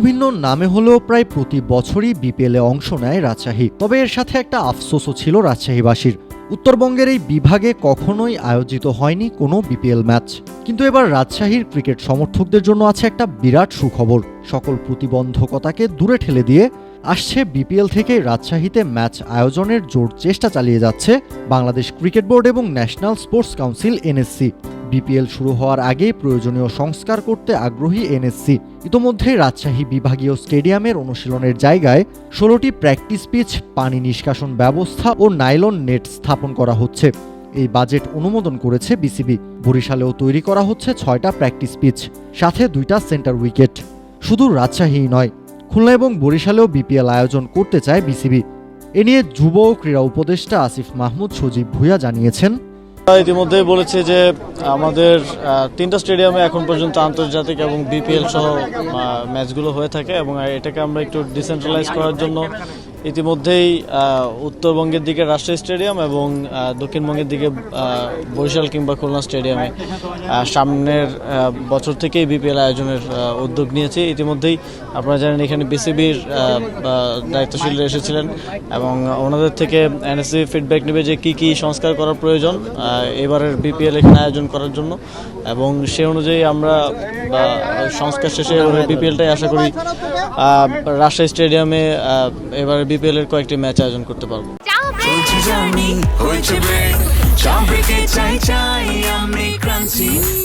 ভিন্ন নামে হলেও প্রায় প্রতি বছরই বিপিএলে অংশ নেয় রাজশাহী। তবে এর সাথে একটা আফসোসও ছিল রাজশাহীবাসীর। উত্তরবঙ্গের এই বিভাগে কখনোই আয়োজিত হয়নি কোনো বিপিএল ম্যাচ। কিন্তু এবার রাজশাহীর ক্রিকেট সমর্থকদের জন্য আছে একটা বিরাট সুখবর। সকল প্রতিবন্ধকতাকে দূরে ঠেলে দিয়ে আসছে বিপিএল থেকে রাজশাহীতে ম্যাচ আয়োজনের জোর চেষ্টা চালিয়ে যাচ্ছে বাংলাদেশ ক্রিকেট বোর্ড এবং national sports council NSC. BPL শুরু হওয়ার আগে প্রয়োজনীয় সংস্কার করতে আগ্রহী এনএসসি। ইতোমধ্যে রাজশাহী বিভাগীয় স্টেডিয়ামের অনুশীলনের জায়গায় ষোলোটি প্র্যাকটিস পিচ, পানি নিষ্কাশন ব্যবস্থা ও নাইলন নেট স্থাপন করা হচ্ছে। এই বাজেট অনুমোদন করেছে বিসিবি। বরিশালেও তৈরি করা হচ্ছে ছয়টা প্র্যাকটিস পিচ, সাথে দুইটা সেন্টার উইকেট। শুধু রাজশাহী নয়, খুলনা এবং বরিশালেও বিপিএল আয়োজন করতে চায় বিসিবি। এ নিয়ে যুব ও ক্রীড়া উপদেষ্টা আসিফ মাহমুদ সজীব ভুঁইয়া জানিয়েছেন ইতিমধ্যেই বলেছে যে, আমাদের তিনটা স্টেডিয়ামে এখন পর্যন্ত আন্তর্জাতিক এবং বিপিএল সহ ম্যাচগুলো হয়ে থাকে এবং এটাকে আমরা একটু ডিসেন্ট্রালাইজ করার জন্য ইতিমধ্যেই উত্তরবঙ্গের দিকে রাজশাহী স্টেডিয়াম এবং দক্ষিণবঙ্গের দিকে বরিশাল কিংবা খুলনা স্টেডিয়ামে সামনের বছর থেকেই বিপিএল আয়োজনের উদ্যোগ নিয়েছে। ইতিমধ্যেই আপনারা জানেন, এখানে বিসিবির দায়িত্বশীলরা এসেছিলেন এবং ওনাদের থেকে এনএসসি ফিডব্যাক নেবে যে কি কি সংস্কার করার প্রয়োজন এবারের বিপিএল এখানে আয়োজন করার জন্য। এবং সে অনুযায়ী আমরা সংস্কার শেষে বিপিএলটাই আশা করি রাজশাহী স্টেডিয়ামে এবারে বিপিএল এর কয়েকটি ম্যাচ আয়োজন করতে পারব।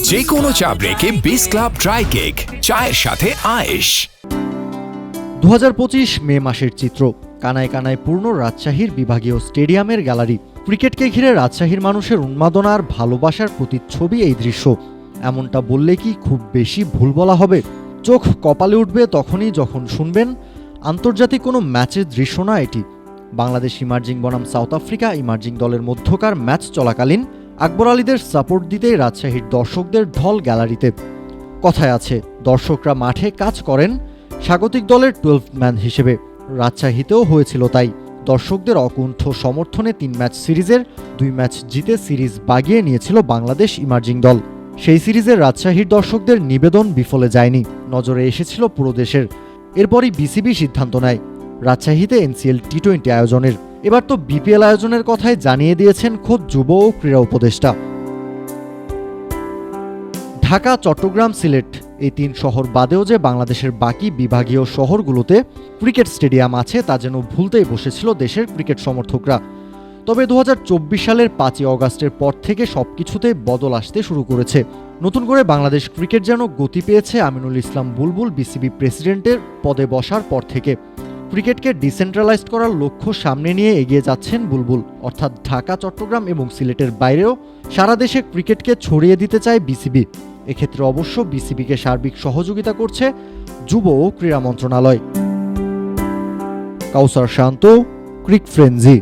যে কোনো চা ব্রেকে বিস ক্লাব ড্রাই কেক চায়ের সাথে আয়েশ। দু মে মাসের চিত্র কানায় কানায় পূর্ণ রাজশাহীর বিভাগীয় স্টেডিয়ামের গ্যালারি। ক্রিকেটকে ঘিরে রাজশাহীর মানুষের উন্মাদনা আর ভালোবাসার প্রতিচ্ছবি এই দৃশ্য। এমনটা বললে কি খুব বেশি ভুল বলা হবে? চোখ কপালে উঠবে তখনই যখন শুনবেন আন্তর্জাতিক কোনো ম্যাচের দৃশ্য না এটি। বাংলাদেশ ইমার্জিং বনাম সাউথ আফ্রিকা ইমার্জিং দলের মধ্যকার ম্যাচ চলাকালীন আকবর আলীদের সাপোর্ট দিতেই রাজশাহীর দর্শকদের ঢল গ্যালারিতে। কথায় আছে, দর্শকরা মাঠে কাজ করেন স্বাগতিক দলের টুয়েলভ ম্যান হিসেবে। রাজশাহীতেও হয়েছিল তাই। দর্শকদের অকুণ্ঠ সমর্থনে তিন ম্যাচ সিরিজের দুই ম্যাচ জিতে সিরিজ বাগিয়ে নিয়েছিল বাংলাদেশ ইমার্জিং দল। সেই সিরিজের রাজশাহীর দর্শকদের নিবেদন বিফলে যায়নি। নজরে এসেছিল পুরো দেশের এরপরই বিসিবি সিদ্ধান্ত নেয়। রাজশাহীতে এনসিএল টি টোয়েন্টি আয়োজনের। এবার তো বিপিএল আয়োজনের কথাই জানিয়ে দিয়েছেন খোদ যুব ও ক্রীড়া উপদেষ্টা। ঢাকা, চট্টগ্রাম, সিলেট এই তিন শহর বাদেও যে বাংলাদেশের বাকি বিভাগীয় শহরগুলোতে ক্রিকেট স্টেডিয়াম আছে তা যেন ভুলতেই বসেছিল দেশের ক্রিকেট সমর্থকরা। তবে দু হাজার চব্বিশ সালের পাঁচই অগাস্টের পর থেকে সবকিছুতেই বদল আসতে শুরু করেছে। নতুন করে বাংলাদেশ ক্রিকেট যেন গতি পেয়েছে, আমিনুল ইসলাম বুলবুল বিসিবি প্রেসিডেন্টের পদে বসার পর থেকে। ক্রিকেটকে ডিসেন্ট্রালাইজড করার লক্ষ্য সামনে নিয়ে এগিয়ে যাচ্ছেন বুলবুল। অর্থাৎ ঢাকা, চট্টগ্রাম এবং সিলেটের বাইরেও সারা দেশে ক্রিকেটকে ছড়িয়ে দিতে চায় বিসিবি। এক্ষেত্রে অবশ্য বিসিবিকে সার্বিক সহযোগিতা করছে যুব ও ক্রীড়া মন্ত্রণালয়। Kawsar Shanto, cric frenzy.